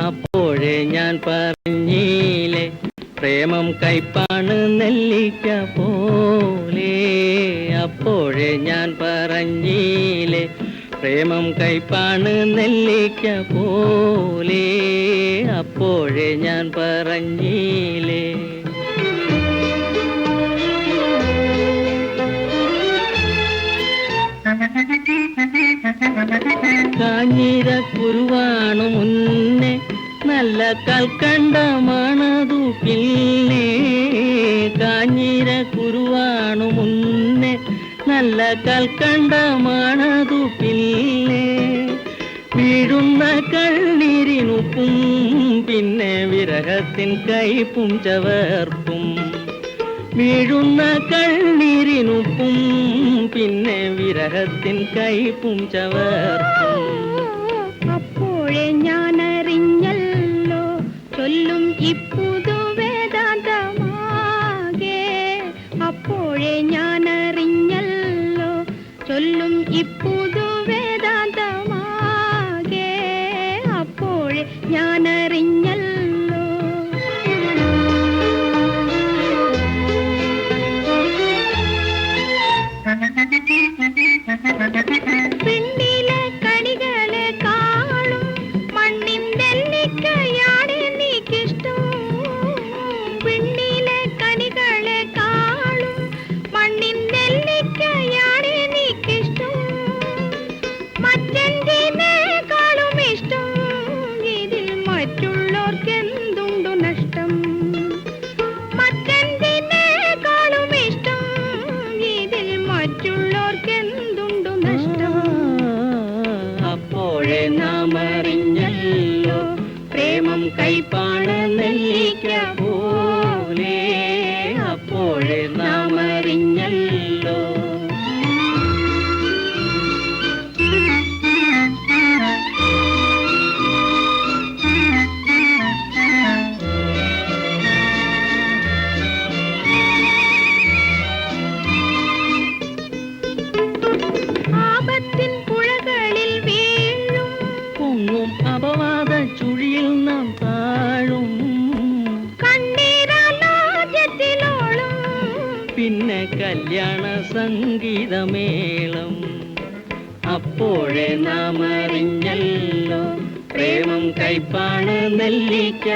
അപ്പോഴേ ഞാൻ പറഞ്ഞീലെ പ്രേമം കൈപ്പാണ് നെല്ലിക്ക പോലെ. അപ്പോഴേ ഞാൻ പറഞ്ഞീലെ പ്രേമം കൈപ്പാണ് നെല്ലിക്ക പോലെ. അപ്പോഴേ ഞാൻ പറഞ്ഞീലേ. കാഞ്ഞിര കുരുവാണു മുന്നേ നല്ല കൽക്കണ്ടമാണതു പിന്നെ കാഞ്ഞിര കുരുവാണു മുന്നേ. നല്ല കൽക്കണ്ടമാണതു പിന്നെ വീഴുന്ന കണ്ണീരിനുപ്പും പിന്നെ വിരഹത്തിൻ കൈപ്പും ചവർപ്പും വീഴുന്ന കണ്ണീരിനുപ്പും പിന്നെ വിരഹത്തിൻ കൈപ്പും ചവർപ്പും ചൊല്ലും ഇപ്പുതു വേദാന്തമാകെ അപ്പോഴേ ഞാൻ ഇതിൽ നഷ്ടം? അപ്പോഴേ നാം അറിഞ്ഞല്ലോ പ്രേമം കൈപ്പാണ് നെല്ലിക്ക കല്യാണ സംഗീതമേളം. അപ്പോഴേ നാം അറിഞ്ഞല്ലോ പ്രേമം കൈപ്പാണ് നെല്ലിക്ക